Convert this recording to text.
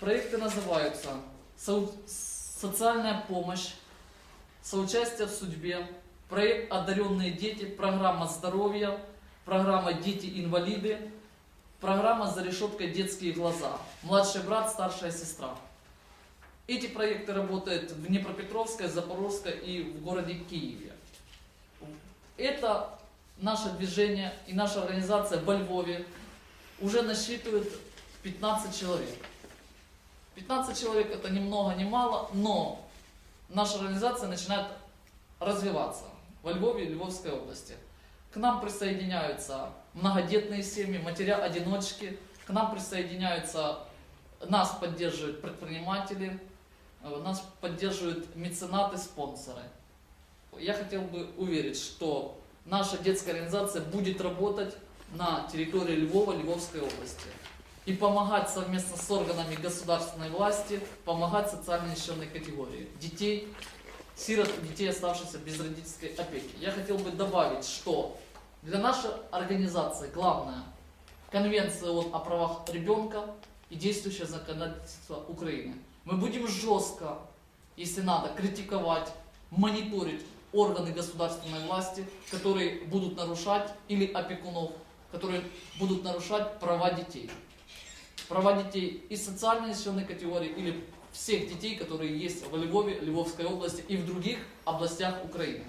Проекты называются «Соу- «Социальная помощь», «Соучастие в судьбе», проект «Одаренные дети», программа «Здоровье», программа «Дети-инвалиды», программа «За решеткой детские глаза», «Младший брат, старшая сестра». Эти проекты работают в Днепропетровской, Запорожской и в городе Киеве. Это наше движение и наша организация во Львове уже насчитывает 15 человек. 15 человек это ни много ни мало, но наша организация начинает развиваться во Львове и Львовской области. К нам присоединяются многодетные семьи, матеря-одиночки, к нам присоединяются, нас поддерживают предприниматели, э, нас поддерживают меценаты, спонсоры. Я хотел бы уверить, что наша детская организация будет работать на территории Львова, Львовской области и помогать совместно с органами государственной власти, помогать социально нищенной категории детей, сирот, детей, оставшихся без родительской опеки. Я хотел бы добавить, что для нашей организации главное Конвенция ООН о правах ребенка и действующее законодательство Украины. Мы будем жестко, если надо, критиковать, мониторить органы государственной власти, которые будут нарушать, или опекунов, которые будут нарушать права детей. Права детей из социально несчастной категории или всех детей, которые есть в Львове, Львовской области и в других областях Украины.